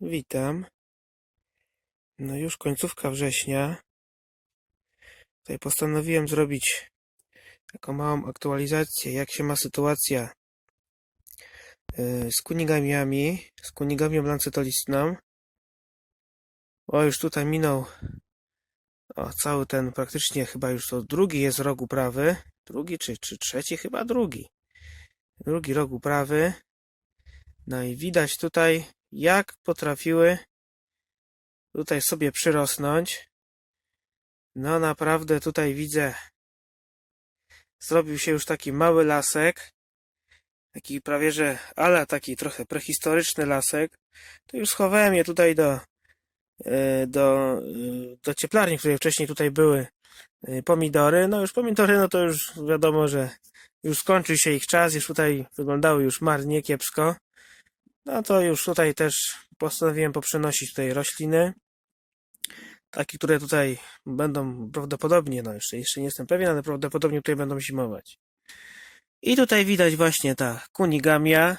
Witam. No już końcówka września. Tutaj postanowiłem zrobić taką małą aktualizację, jak się ma sytuacja yy, z kunigamiami, z kunigamią lancetolistną. O, już tutaj minął o, cały ten, praktycznie chyba już to drugi jest rok uprawy. Drugi czy, czy trzeci? Chyba drugi. Drugi rok uprawy. No i widać tutaj, jak potrafiły tutaj sobie przyrosnąć. No naprawdę tutaj widzę, zrobił się już taki mały lasek. Taki prawie, że, ale taki trochę prehistoryczny lasek. To już schowałem je tutaj do, e, do, e, do cieplarni, które wcześniej tutaj były e, pomidory. No już pomidory, no to już wiadomo, że już skończył się ich czas, już tutaj wyglądały już marnie, kiepsko. No to już tutaj też postanowiłem poprzenosić tutaj rośliny. Takie, które tutaj będą prawdopodobnie, no jeszcze, jeszcze nie jestem pewien, ale prawdopodobnie tutaj będą zimować. I tutaj widać właśnie ta kunigamia.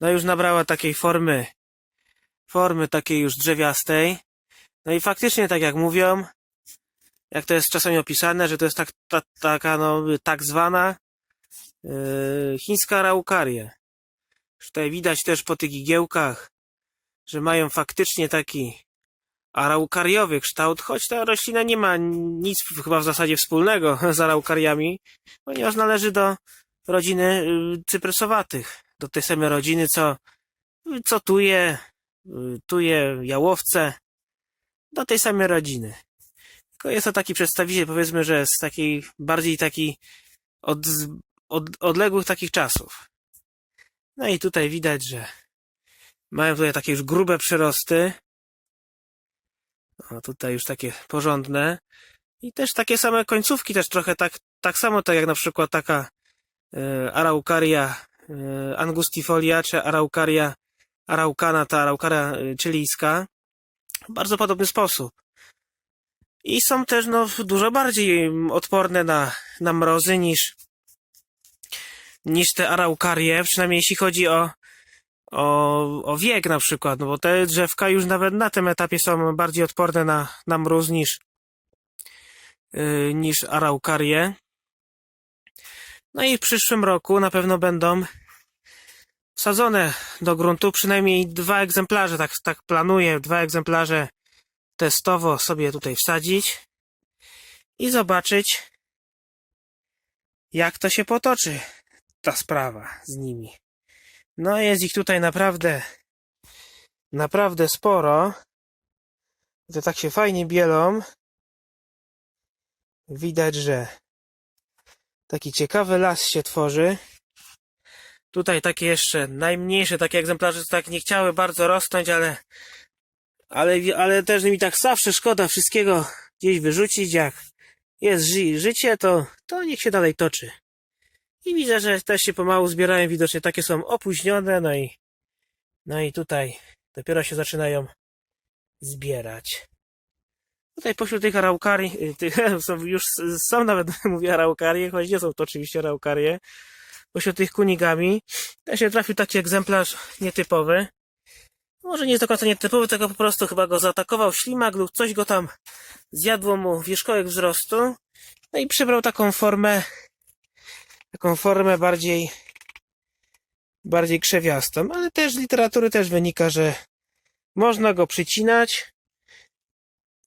No już nabrała takiej formy, formy takiej już drzewiastej. No i faktycznie, tak jak mówią, jak to jest czasami opisane, że to jest tak, ta, taka no, tak zwana yy, chińska raukaria. Tutaj widać też po tych igiełkach, że mają faktycznie taki araukariowy kształt, choć ta roślina nie ma nic chyba w zasadzie wspólnego z araukariami, ponieważ należy do rodziny y, cyprysowatych, do tej samej rodziny, co, co tuje, y, tuje jałowce, do tej samej rodziny. Tylko jest to taki przedstawiciel, powiedzmy, że z takiej, bardziej taki od, od, odległych takich czasów. No i tutaj widać, że mają tutaj takie już grube przyrosty. O, tutaj już takie porządne. I też takie same końcówki, też trochę tak, tak samo tak jak na przykład taka e, araukaria e, angustifolia, czy araukaria araukana, ta araukaria e, chilijska. W bardzo podobny sposób. I są też no, dużo bardziej odporne na, na mrozy niż, niż te araukarie, przynajmniej jeśli chodzi o, o, o wiek na przykład, no bo te drzewka już nawet na tym etapie są bardziej odporne na, na mróz niż, yy, niż araukarie. No i w przyszłym roku na pewno będą wsadzone do gruntu przynajmniej dwa egzemplarze, tak, tak planuję, dwa egzemplarze testowo sobie tutaj wsadzić i zobaczyć, jak to się potoczy ta sprawa z nimi. No jest ich tutaj naprawdę naprawdę sporo. To tak się fajnie bielą. Widać, że taki ciekawy las się tworzy. Tutaj takie jeszcze najmniejsze takie egzemplarze, tak nie chciały bardzo rosnąć, ale ale, ale też mi tak zawsze szkoda wszystkiego gdzieś wyrzucić, jak jest ży życie, to, to niech się dalej toczy. I widzę, że też się pomału zbierają, widocznie takie są opóźnione, no i, no i tutaj dopiero się zaczynają zbierać. Tutaj pośród tych araukarii, tych, są już są nawet, mówię araukarie, choć nie są to oczywiście araukarie, pośród tych kunigami też się trafił taki egzemplarz nietypowy. Może nie jest do końca nietypowy, tylko po prostu chyba go zaatakował ślimak lub coś go tam zjadło mu wierzchołek wzrostu. No i przybrał taką formę taką formę bardziej bardziej krzewiastą, ale też z literatury też wynika, że można go przycinać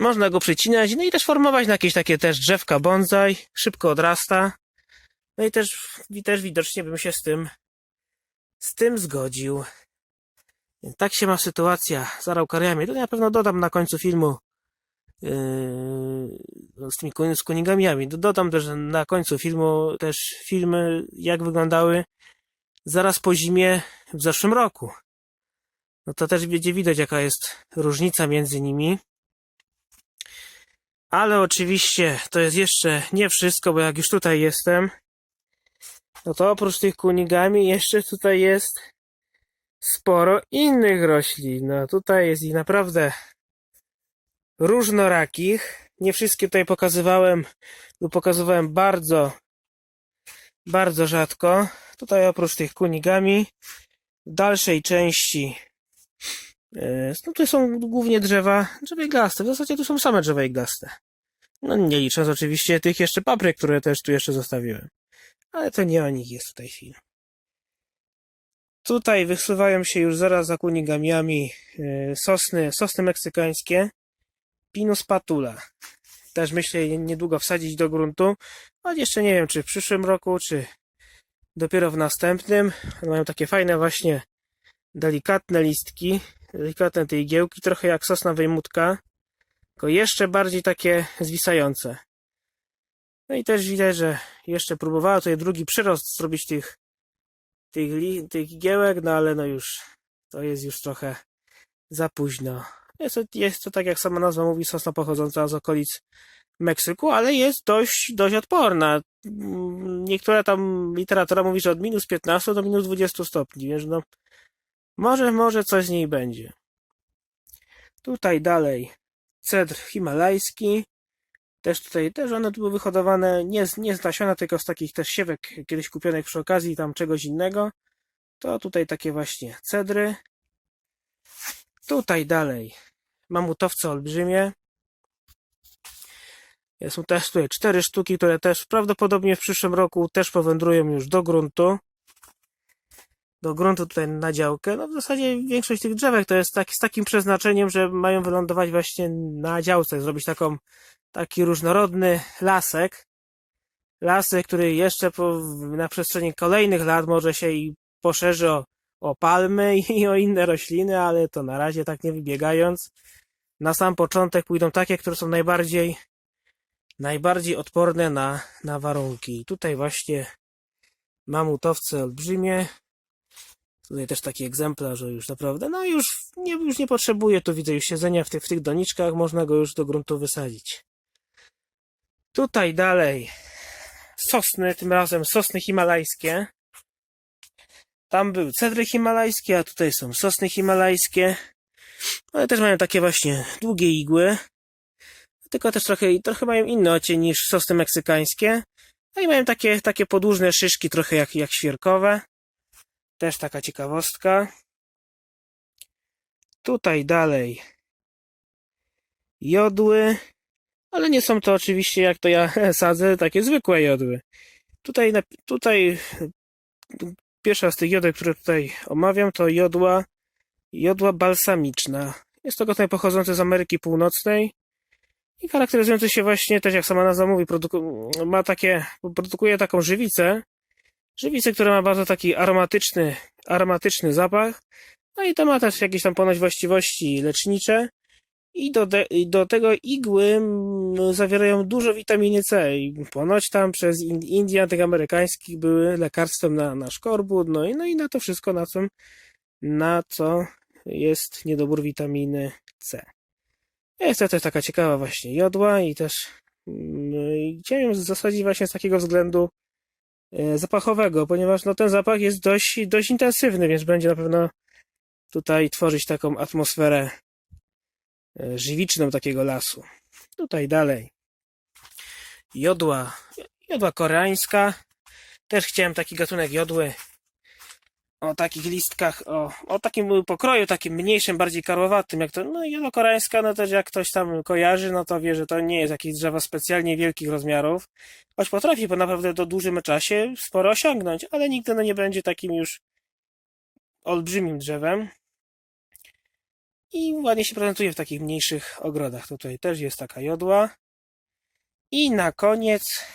można go przycinać, no i też formować na jakieś takie też drzewka bonsai, szybko odrasta. No i też, i też widocznie bym się z tym z tym zgodził. Tak się ma sytuacja z araukariami. To na pewno dodam na końcu filmu yy, z tymi z kunigamiami. Dodam też na końcu filmu też filmy, jak wyglądały zaraz po zimie w zeszłym roku. No to też będzie widać, jaka jest różnica między nimi. Ale oczywiście to jest jeszcze nie wszystko, bo jak już tutaj jestem, no to oprócz tych kunigami jeszcze tutaj jest sporo innych roślin. No tutaj jest ich naprawdę różnorakich. Nie wszystkie tutaj pokazywałem, lub pokazywałem bardzo, bardzo rzadko. Tutaj oprócz tych kunigami, w dalszej części E, No tutaj są głównie drzewa, drzewa iglaste. W zasadzie tu są same drzewa iglaste. No nie licząc oczywiście tych jeszcze papryk, które też tu jeszcze zostawiłem. Ale to nie o nich jest tutaj film. Tutaj wysuwają się już zaraz za kunigamiami e, sosny, sosny meksykańskie. Pinus patula. Też myślę niedługo wsadzić do gruntu. Choć jeszcze nie wiem, czy w przyszłym roku, czy dopiero w następnym. Mają takie fajne właśnie delikatne listki, delikatne te igiełki, trochę jak sosna wejmutka, tylko jeszcze bardziej takie zwisające. No i też widać, że jeszcze próbowała tutaj drugi przyrost zrobić tych, tych, tych igiełek, no ale no już, to jest już trochę za późno. Jest to, jest to tak jak sama nazwa mówi, sosna pochodząca z okolic Meksyku, ale jest dość, dość odporna. Mm, Niektóra tam literatura mówi, że od minus 15 do minus 20 stopni, więc no może, może coś z niej będzie. Tutaj dalej cedr himalajski. Też tutaj, też one były wyhodowane nie z, nie z nasiona, tylko z takich też siewek kiedyś kupionych przy okazji tam czegoś innego. To tutaj takie właśnie cedry. Tutaj dalej mamutowce olbrzymie. Są też tutaj cztery sztuki, które też prawdopodobnie w przyszłym roku też powędrują już do gruntu. Do gruntu tutaj na działkę. No w zasadzie większość tych drzewek to jest z takim przeznaczeniem, że mają wylądować właśnie na działce, zrobić taką, taki różnorodny lasek. Lasek, który jeszcze po, na przestrzeni kolejnych lat może się i poszerzy o, o palmy i o inne rośliny, ale to na razie tak nie wybiegając. Na sam początek pójdą takie, które są najbardziej najbardziej odporne na, na warunki. Tutaj właśnie mamutowce olbrzymie. Tutaj też taki egzemplarz, że już naprawdę, no już nie, już nie potrzebuje, tu widzę już siedzenia w tych, w tych doniczkach, można go już do gruntu wysadzić. Tutaj dalej sosny, tym razem sosny himalajskie. Tam były cedry himalajskie, a tutaj są sosny himalajskie. One też mają takie właśnie długie igły tylko też trochę, trochę mają inny odcień niż sosny meksykańskie. No i mają takie, takie podłużne szyszki, trochę jak, jak świerkowe. Też taka ciekawostka. Tutaj dalej jodły, ale nie są to oczywiście, jak to ja sadzę, takie zwykłe jodły. Tutaj, tutaj pierwsza z tych jodek, które tutaj omawiam, to jodła, jodła balsamiczna. Jest to gatunek pochodzący z Ameryki Północnej i charakteryzujący się właśnie, też jak sama nazwa mówi, ma takie, produkuje taką żywicę, żywicę, która ma bardzo taki aromatyczny, aromatyczny zapach, no i to ma też jakieś tam ponoć właściwości lecznicze. I do, de- do tego igły mm, zawierają dużo witaminy C. I ponoć tam przez In- Indian tych amerykańskich były lekarstwem na, na szkorbut, no i, no i na to wszystko, na co, na co jest niedobór witaminy C. Jest to też taka ciekawa właśnie jodła i też mm, chciałem ją zasadzić właśnie z takiego względu e, zapachowego, ponieważ no ten zapach jest dość, dość intensywny, więc będzie na pewno tutaj tworzyć taką atmosferę e, żywiczną takiego lasu. Tutaj dalej jodła, jodła koreańska. Też chciałem taki gatunek jodły o takich listkach, o, o takim pokroju, takim mniejszym, bardziej karłowatym, jak to, no i koreańska, no też jak ktoś tam kojarzy, no to wie, że to nie jest jakieś drzewo specjalnie wielkich rozmiarów, choć potrafi po naprawdę do dużym czasie sporo osiągnąć, ale nigdy no nie będzie takim już olbrzymim drzewem. I ładnie się prezentuje w takich mniejszych ogrodach. Tutaj też jest taka jodła. I na koniec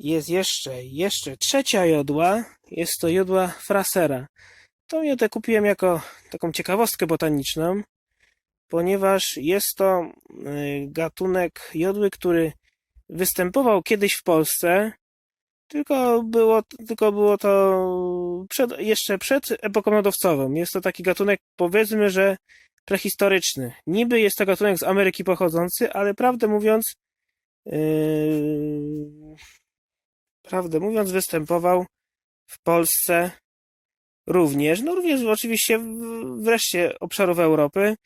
jest jeszcze, jeszcze trzecia jodła. Jest to jodła frasera. Tą jodę kupiłem jako taką ciekawostkę botaniczną, ponieważ jest to y, gatunek jodły, który występował kiedyś w Polsce, tylko było, tylko było to przed, jeszcze przed epoką lodowcową. Jest to taki gatunek, powiedzmy, że prehistoryczny. Niby jest to gatunek z Ameryki pochodzący, ale prawdę mówiąc, yy, prawdę mówiąc, występował w Polsce również, no również oczywiście w, w reszcie obszarów Europy,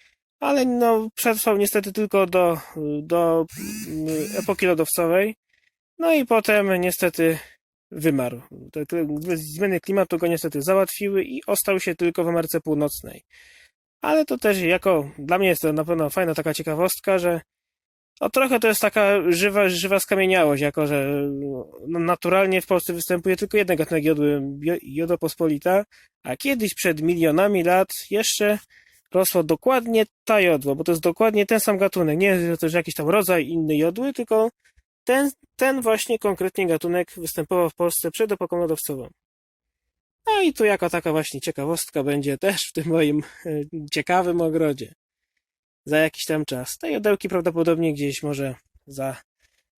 ale no przetrwał niestety tylko do, do mm, epoki lodowcowej, no i potem niestety wymarł. Te zmiany klimatu go niestety załatwiły i ostał się tylko w Ameryce Północnej. Ale to też jako, dla mnie jest to na pewno fajna taka ciekawostka, że no trochę to jest taka żywa, żywa skamieniałość, jako że no, naturalnie w Polsce występuje tylko jeden gatunek jodły, jo- jodopospolita, a kiedyś przed milionami lat jeszcze rosło dokładnie ta jodła, bo to jest dokładnie ten sam gatunek. Nie jest to, jakiś tam rodzaj innej jodły, tylko ten, ten właśnie konkretnie gatunek występował w Polsce przed epoką lodowcową. No i tu jako taka właśnie ciekawostka będzie też w tym moim e, ciekawym ogrodzie. Za jakiś tam czas. Te jodełki prawdopodobnie gdzieś może za,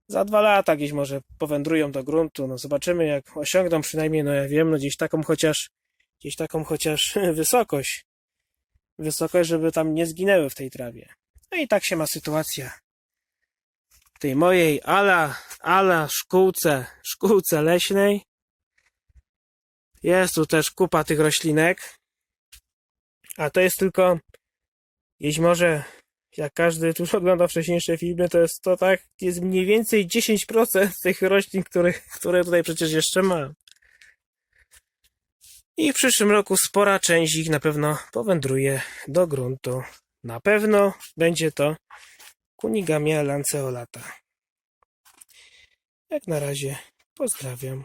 za dwa lata gdzieś może powędrują do gruntu. No zobaczymy jak osiągną przynajmniej, no ja wiem, no gdzieś taką chociaż, gdzieś taką chociaż wysokość. Wysokość, żeby tam nie zginęły w tej trawie. No i tak się ma sytuacja w tej mojej ala, ala szkółce, szkółce leśnej. Jest tu też kupa tych roślinek. A to jest tylko, jeśli może, jak każdy tu ogląda wcześniejsze filmy, to jest to tak, jest mniej więcej 10% tych roślin, które, które tutaj przecież jeszcze mam. I w przyszłym roku spora część ich na pewno powędruje do gruntu. Na pewno będzie to Kunigamia lanceolata. Jak na razie pozdrawiam.